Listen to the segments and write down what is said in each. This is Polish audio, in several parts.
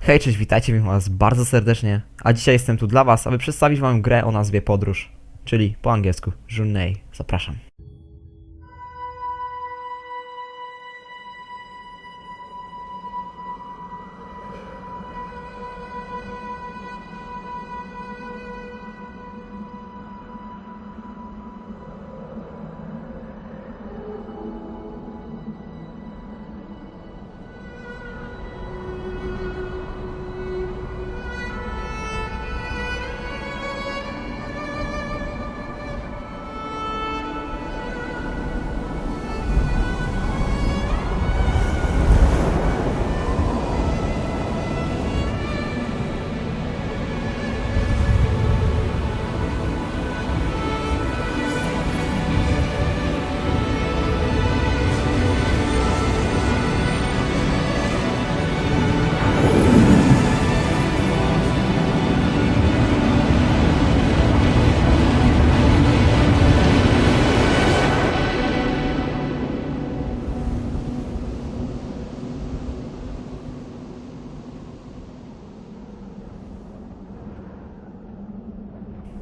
Hej, cześć, witajcie, witam was bardzo serdecznie, a dzisiaj jestem tu dla was, aby przedstawić wam grę o nazwie Podróż, czyli po angielsku Journey. Zapraszam.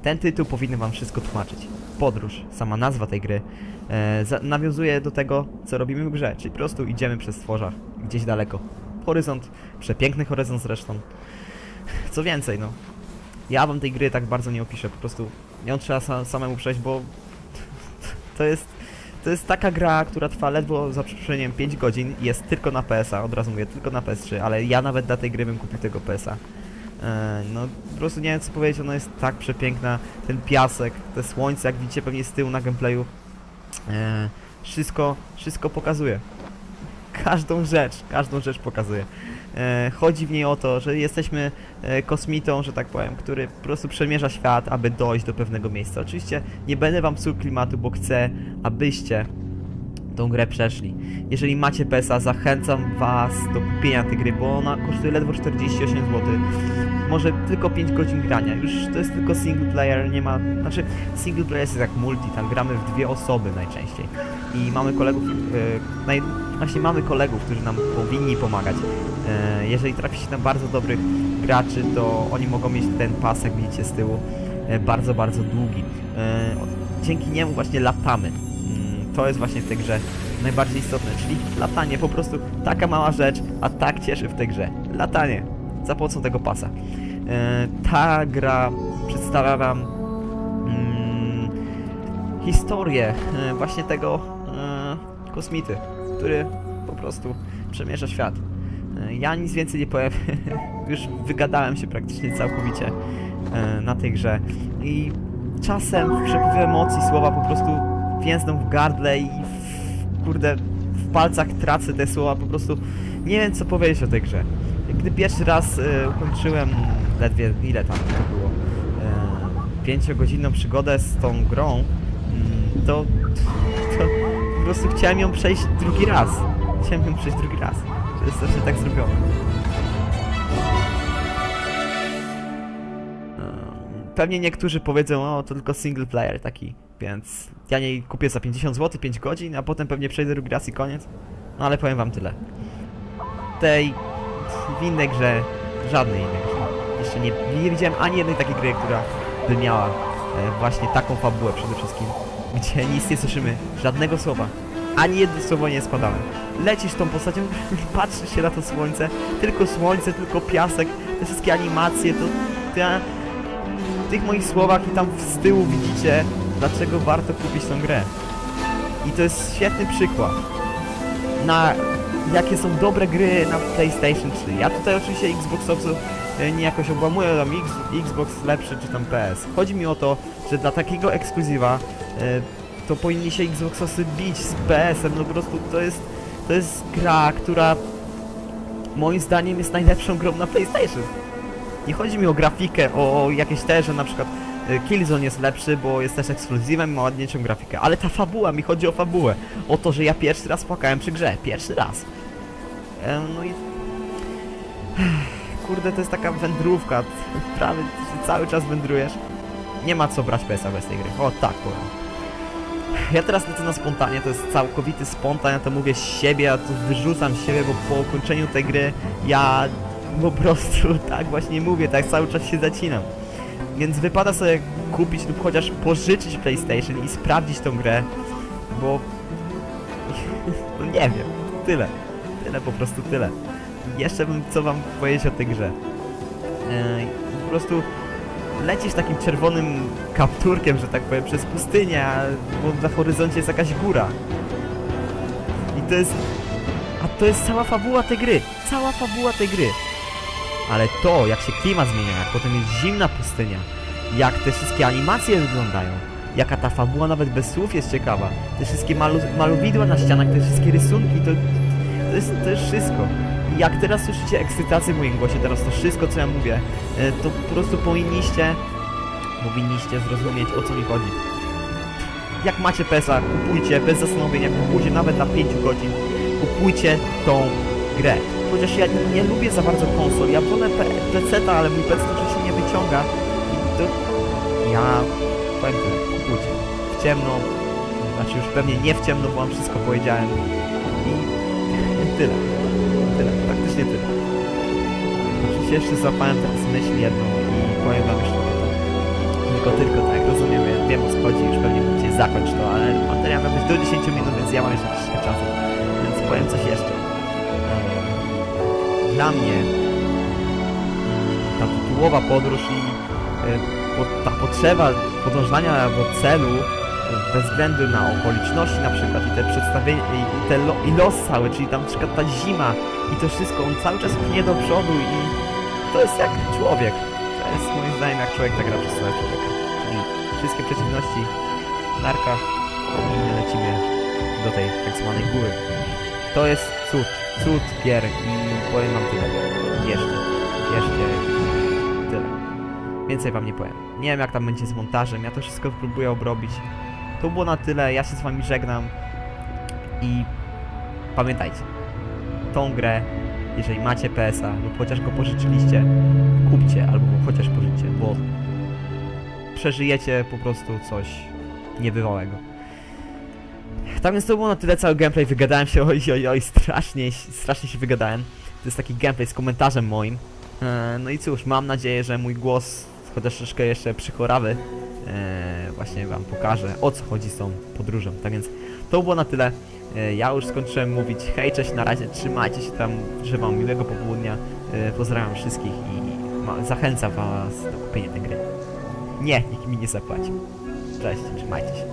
Ten tytuł powinien wam wszystko tłumaczyć. Podróż, sama nazwa tej gry, e, nawiązuje do tego, co robimy w grze, czyli po prostu idziemy przez stworza, gdzieś daleko. Horyzont, przepiękny horyzont zresztą. Co więcej, no. Ja wam tej gry tak bardzo nie opiszę, po prostu ją trzeba sa samemu przejść, bo to jest, to jest taka gra, która trwa ledwo za przeproszeniem 5 godzin i jest tylko na PS-a, od razu mówię, tylko na PS3, ale ja nawet dla tej gry bym kupił tego PS-a. E, no po prostu nie wiem co powiedzieć, ona jest tak przepiękna, ten piasek, te słońce, jak widzicie pewnie z tyłu na gameplayu, e, wszystko, wszystko pokazuje. Każdą rzecz, każdą rzecz pokazuje. E, chodzi w niej o to, że jesteśmy kosmitą, że tak powiem, który po prostu przemierza świat, aby dojść do pewnego miejsca. Oczywiście nie będę wam psuł klimatu, bo chcę, abyście tą grę przeszli. Jeżeli macie PESA, zachęcam was do kupienia tej gry, bo ona kosztuje ledwo 48 zł. Może tylko 5 godzin grania. Już to jest tylko single player, nie ma... Znaczy, single player jest jak multi, tam gramy w dwie osoby najczęściej. I mamy kolegów, e, naj, właśnie mamy kolegów, którzy nam powinni pomagać. E, jeżeli traficie na bardzo dobrych graczy, to oni mogą mieć ten pas, jak widzicie z tyłu, e, bardzo, bardzo długi. E, dzięki niemu właśnie latamy. To jest właśnie w tej grze najbardziej istotne, czyli latanie, po prostu taka mała rzecz, a tak cieszy w tej grze. Latanie, za pomocą tego pasa. E, ta gra przedstawia wam mm, historię e, właśnie tego e, kosmity, który po prostu przemierza świat. Ja nic więcej nie powiem, już wygadałem się praktycznie całkowicie na tej grze i czasem w przepływie emocji słowa po prostu więzną w gardle i w, kurde w palcach tracę te słowa, po prostu nie wiem co powiedzieć o tej grze. Gdy pierwszy raz e, ukończyłem ledwie, ile tam to było, e, pięciogodzinną przygodę z tą grą, mm, to, to po prostu chciałem ją przejść drugi raz. Chciałem ją przejść drugi raz. To jest właśnie tak zrobione. Em, Pewnie niektórzy powiedzą, o to tylko single player taki, więc ja nie kupię za 50 zł 5 godzin, a potem pewnie przejdę raz i koniec. No ale powiem wam tyle. Tej w innej grze, żadnej innej grze. Jeszcze nie, nie widziałem ani jednej takiej gry, która by miała e, właśnie taką fabułę przede wszystkim, gdzie nic nie słyszymy, żadnego słowa. Ani jedno słowo nie spadałem. Lecisz tą postacią, patrzysz się na to słońce, tylko słońce, tylko piasek, te wszystkie animacje, to, to ja w tych moich słowach i tam z tyłu widzicie, dlaczego warto kupić tą grę. I to jest świetny przykład na jakie są dobre gry na PlayStation 3. Ja tutaj oczywiście Xboxowców e, nie jakoś obłamuję, tam Xbox lepszy czy tam PS. Chodzi mi o to, że dla takiego ekskluzywa e, to powinni się Xboxowcy bić z PS-em, no po prostu to jest, to jest gra, która moim zdaniem jest najlepszą grą na PlayStation. Nie chodzi mi o grafikę, o jakieś te, że na przykład Killzone jest lepszy, bo jest też ekskluzywem ma ładniejszą grafikę, ale ta fabuła, mi chodzi o fabułę. O to, że ja pierwszy raz płakałem przy grze, pierwszy raz. E, no i... Kurde, to jest taka wędrówka, prawie cały czas wędrujesz. Nie ma co brać PS-a bez tej gry, o tak powiem. Ja teraz lecę na spontanie, to jest całkowity spontan, ja to mówię z siebie, ja to wyrzucam z siebie, bo po ukończeniu tej gry ja po prostu tak właśnie mówię, tak cały czas się zacinam. Więc wypada sobie kupić lub chociaż pożyczyć PlayStation i sprawdzić tą grę, bo no nie wiem, tyle. Tyle, po prostu tyle. Jeszcze bym co wam powiedzieć o tej grze. Yy, po prostu lecisz takim czerwonym kapturkiem, że tak powiem, przez pustynię, bo na horyzoncie jest jakaś góra. I to jest... A to jest cała fabuła tej gry. Cała fabuła tej gry. Ale to, jak się klimat zmienia, jak potem jest zimna pustynia, jak te wszystkie animacje wyglądają, jaka ta fabuła nawet bez słów jest ciekawa, te wszystkie malu malowidła na ścianach, te wszystkie rysunki, to, to, jest, to jest wszystko. Jak teraz słyszycie ekscytację w moim głosie, teraz to wszystko co ja mówię, e, to po prostu powinniście, powinniście zrozumieć o co mi chodzi. Jak macie PESA, kupujcie bez zastanowienia, kupujcie nawet na 5 godzin, kupujcie tą grę. Chociaż ja nie, lubię za bardzo konsol, ja wolę PC, ale mój PC to się nie wyciąga. I to ja powiem tyle, kupujcie. W ciemno, znaczy już pewnie nie w ciemno, bo wam wszystko powiedziałem. I tyle. Tyle, praktycznie tyle. Oczywiście jeszcze złapałem teraz myśl jedną i powiem wam jeszcze. Tylko, tylko, tak, rozumiem, ja wiem o co chodzi, już pewnie mówicie zakończ to, ale materiał miał być do 10 minut, więc ja mam jeszcze troszkę czasu. Więc powiem coś jeszcze. Dla mnie ta tytułowa podróż i e, ta potrzeba podążania do celu e, bez względu na okoliczności na przykład i te przedstawienie i, te lo, i los cały, czyli tam na przykład ta zima i to wszystko, on cały czas pchnie do przodu i to jest jak człowiek. To jest moim zdaniem jak człowiek ta gra przedstawia człowieka. Czyli wszystkie przeciwności, narka i my lecimy do tej tak zwanej góry. To jest cud, cud gier i powiem wam tyle. Bierzcie i tyle. Więcej wam nie powiem. Nie wiem jak tam będzie z montażem, ja to wszystko próbuję obrobić. To było na tyle, ja się z wami żegnam i pamiętajcie, tą grę, jeżeli macie PSA lub chociaż go pożyczyliście, kupcie albo chociaż pożyczycie, bo przeżyjecie po prostu coś niebywałego. Tak więc to było na tyle cały gameplay, wygadałem się, oj, oj, oj, strasznie, strasznie się wygadałem. To jest taki gameplay z komentarzem moim. E, no i cóż, mam nadzieję, że mój głos, chociaż troszkę jeszcze przychorawy, e, właśnie wam pokaże o co chodzi z tą podróżą. Tak więc to było na tyle. E, ja już skończyłem mówić. Hej, cześć, na razie, trzymajcie się tam, życzę wam miłego popołudnia. E, pozdrawiam wszystkich i ma, zachęcam was do kupienia tej gry. Nie, nikt mi nie zapłacił. Cześć, trzymajcie się.